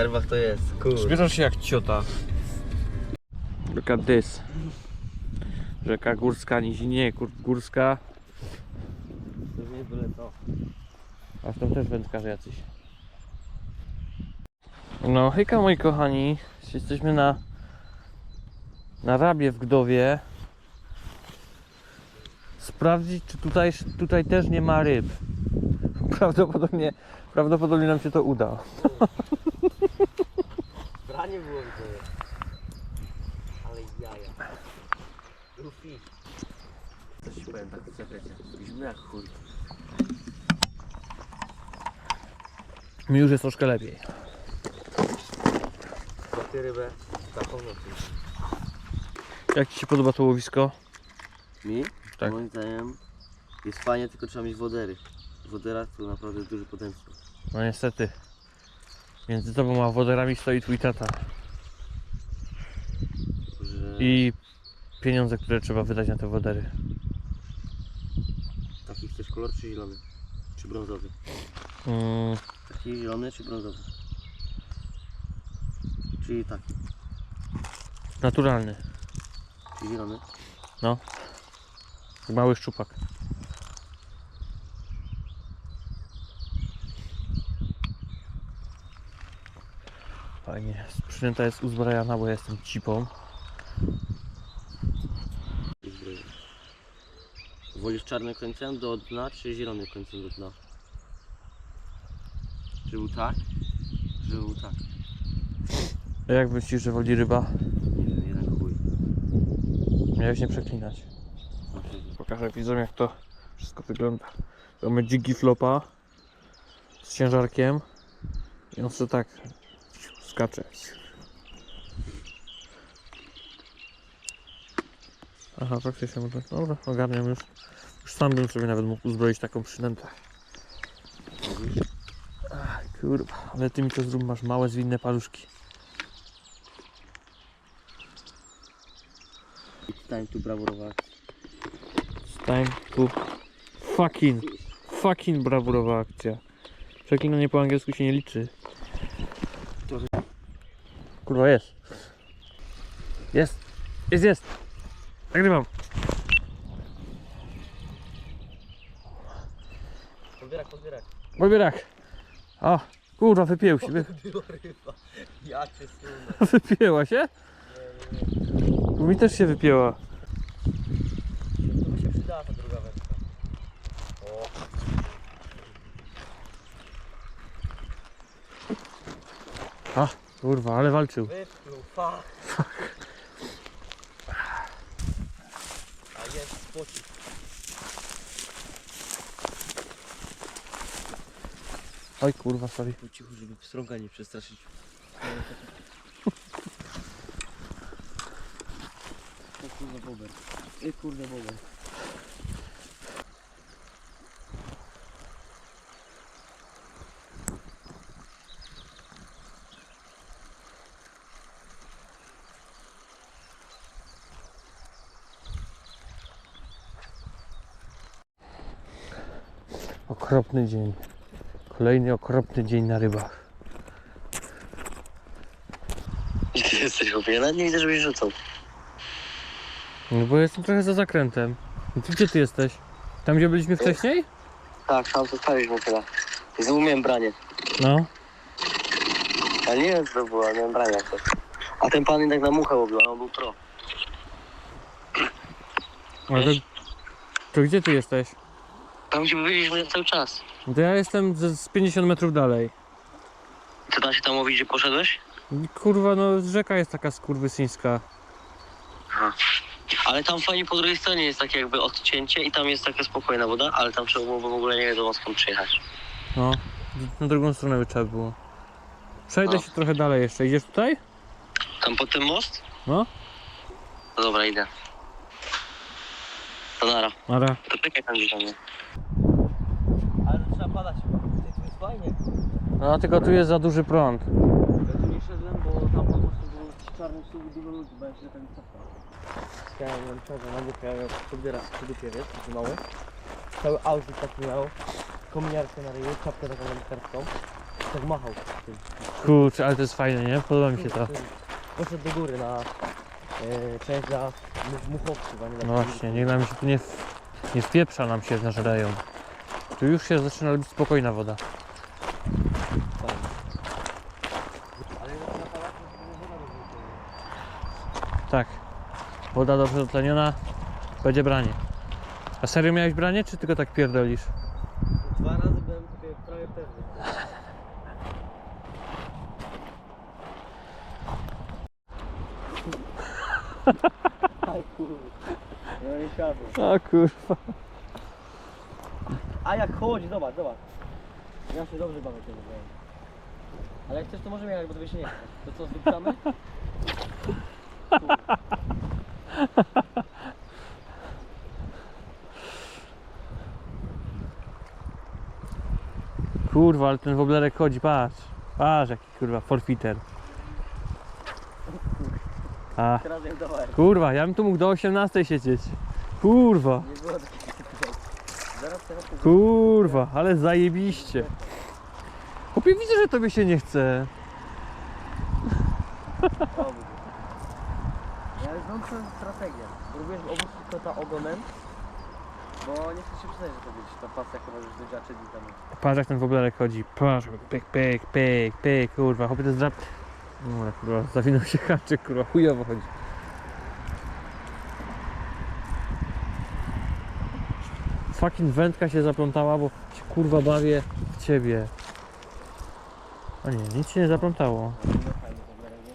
Na rybach to jest, kurde. Zbierasz się jak ciota. Look at this. Rzeka górska, nizinie gór, górska. To nie byle to. A tam też wędkarze jacyś. No hejka moi kochani. Jesteśmy na na Rabie w Gdowie. Sprawdzić czy tutaj, tutaj też nie ma ryb. Prawdopodobnie, prawdopodobnie nam się to uda. Branie było widzę. Ale jaja. Rufi. Coś ci powiem tak w sekrecie. Zimno jak chuj. Mi już jest troszkę lepiej. Złapię rybę taką nocą. Jak Ci się podoba to łowisko? Mi? Tak. Moim zdaniem jest fajnie, tylko trzeba mieć wodery. W woderach to naprawdę duży potencjał. No niestety. Między tobą a woderami stoi twój tata. Że I pieniądze, które trzeba wydać na te wodery. Taki chcesz kolor czy zielony? Czy brązowy? Mm, Taki zielony czy brązowy? Czyli taki. naturalny. Czy zielony? Mały szczupak. Fajnie. Przynęta jest uzbrojona, bo ja jestem cipą. Wolisz czarnym końcem do dna, czy zielonym końcem do dna? Czy był tak? Czy był tak? A jak myślisz, że woli ryba? Nie wiem, jeden chuj. Miałeś nie przeklinać. Pokażę widzom jak to wszystko wygląda. Mamy dziki flopa z ciężarkiem i on sobie tak skacze. Aha, faktycznie może. Dobra, ogarniam już. Już sam bym sobie nawet mógł uzbroić taką przynętę. Ach, kurwa, ale ty mi to zrób, masz małe, zwinne paluszki. It's time to brawurowa akcja. It's time to fucking, fucking brawurowa akcja. Przeklinanie po angielsku się nie liczy. Kurwa jest. Jest. Jest, jest. Nagrywam. Podbierak, podbierak. Odbierak. A, kurwa, wypięł się. Wy, Była ryba. Ja cię sunę. wypięła się? Bo mi też się wypięła. To by się przydała ta druga wędka. O. A, kurwa, ale walczył. Wypluł, fuck. A jest spocik. Oj, kurwa, sorry. Po cichu, żeby pstrąga nie przestraszyć. O kurde bober. Ej kurde bober. Okropny dzień. Kolejny okropny dzień na rybach. Gdzie jesteś chłopie? Ja nawet nie widzę, żebyś rzucał. No bo jestem trochę za zakrętem. Ty gdzie ty jesteś? Tam gdzie byliśmy wcześniej? Tak, tam zostaliśmy tyle. I znowu miałem branie. No. Ale nie wiem co to było, miałem branie jak to. A ten pan jednak na muchę łowił, a on był pro. Ale to, to gdzie ty jesteś? Tam gdzie byliśmy cały czas. No To ja jestem z, z 50 metrów dalej. Ty da się tam łowić, gdzie poszedłeś? Kurwa, no rzeka jest taka skurwysyńska. Ale tam fajnie po drugiej stronie jest takie jakby odcięcie i tam jest taka spokojna woda, ale tam trzeba byłoby w ogóle nie wiadomo skąd przyjechać. No. Na drugą stronę by trzeba było. Przejdę No. się trochę dalej jeszcze. Idziesz tutaj? Tam pod ten most? No. No dobra, idę. To nara. Mara. To czekaj tam gdzieś na mnie. Ale to trzeba padać chyba. Tu jest fajnie. No tylko tu jest za duży prąd. Ja tu nie szedłem, bo tam po prostu było czarny stół i dużo ludzi, bo ja się tam cofnął. Ja miałem przerwę na dupie, ja miałem podbiera przy dupie, wiesz, taki mały. Cały outfit taki miał, kominiarkę na ryju, czapkę taką literką. Tak machał tym. Kurczę, ale to jest fajne, nie? Podoba mi się to. Poszedł do góry na e, część dla mu- muchowców, a nie dla No właśnie, niech nam się tu nie, w, nie wpieprza nam się w nasz rejon. Tu już się zaczyna robić spokojna woda. Ale na palacie woda rozwój. Tak. Woda dobrze dotleniona, będzie branie. A serio miałeś branie, czy tylko tak pierdolisz? Dwa razy byłem prawie pewny. Aj kurwa. No nie. A kurwa. A jak chodzi, zobacz, zobacz. Ja się dobrze bawię tym wybrałem. Ale jak chcesz to możemy jechać, bo tobie się nie chce. To co? Kurwa, ale ten woblerek chodzi, patrz. Patrz jaki kurwa forfiter. A, kurwa, ja bym tu mógł do 18 siedzieć. Kurwa, Nie było takiej sytuacji. Zaraz teraz to kurwa, ale zajebiście. Chłopie, widzę, że tobie się nie chce. Dobrze. Twoją strategię. Próbujesz obóz kota ogonem, bo nie chcesz się przyznać, że to być ta pasja już do dziaczy dni temu. Patrz jak ten woblerek chodzi. Patrz, pyk, pyk, pyk, pyk, kurwa, chłopie to jest drap... No, kurwa, zawinął się haczyk, kurwa, chujowo chodzi. Fucking wędka się zaplątała, bo się kurwa bawię w ciebie. A nie, nic się nie zaplątało. No fajnie w ogóle, nie?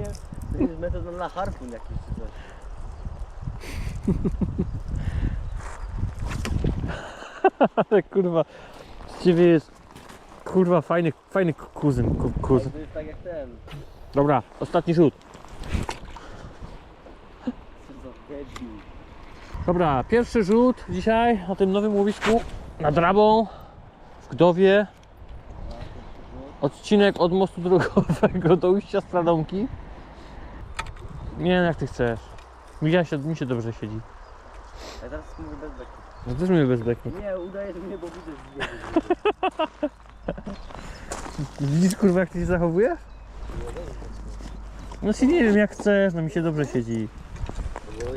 Nie, to jest metoda na harpun jakiś czy coś. Ale kurwa, z ciebie jest kurwa fajny, fajny kuzyn, ku, kuzyn. To jest tak jak ten. Dobra, ostatni rzut. Co za debil. Dobra, pierwszy rzut dzisiaj na tym nowym łowisku nad Rabą w Gdowie. Odcinek od mostu drogowego do ujścia Stradomki. Nie wiem jak ty chcesz. Mi się, mi się dobrze siedzi. A teraz mówię bez beku. No też mnie bez beku. Nie, udaje mnie, bo widzę zdjęcie. Widzisz kurwa jak ty się zachowujesz? No się nie wiem jak chcesz, no mi się dobrze siedzi.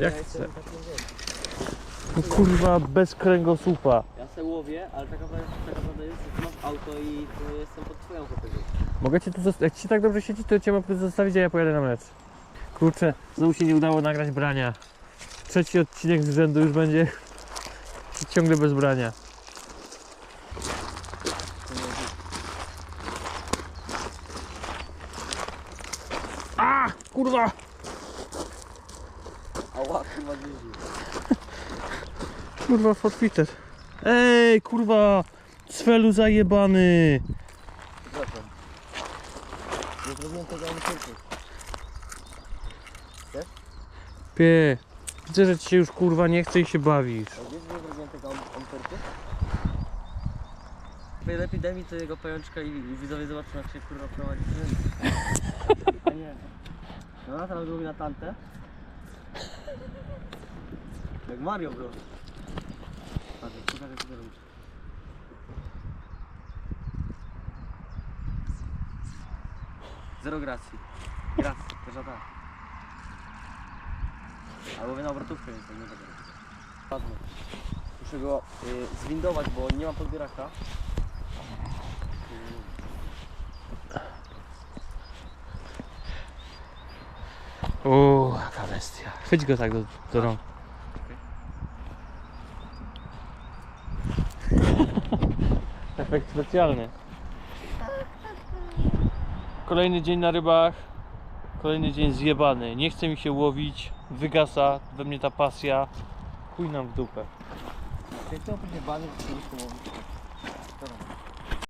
Jak ja wiesz, No kurwa bez kręgosłupa. Ja se łowię, ale taka prawda, jest, że masz auto i jestem pod twoją hotelu. Mogę cię tu zostawić, jak ci tak dobrze siedzi, to cię mogę zostawić, a ja pojadę na mecz. Kurczę, znowu się nie udało nagrać brania. Trzeci odcinek z rzędu już będzie ciągle bez brania. A, kurwa! Ała, kurwa. Kurwa, forfiter. Ej, kurwa! Cfelu zajebany! Przepraszam. Nie zrobiłem tego ani tylko. Pie, widzę, że ci się już kurwa nie chce i się bawisz. Najlepiej daj mi to jego pajączka i, i widzowie zobaczą jak się kurwa prowadzi. A nie. No teraz robi na tantę. Jak Mario bro. Patrz, pokażę to robisz. Zero gracji. Gracji, to żadna. Ale mówię na obrotówkę, więc to nie będę robił. Muszę go y, zwindować, bo nie mam podbieraka. Uuu, jaka bestia. Chwyć go tak do, do rąk. Efekt specjalny. Kolejny dzień na rybach. Kolejny dzień zjebany. Nie chce mi się łowić. Wygasa we mnie ta pasja. Chuj nam w dupę. Czy to później bany, czy nie mówić?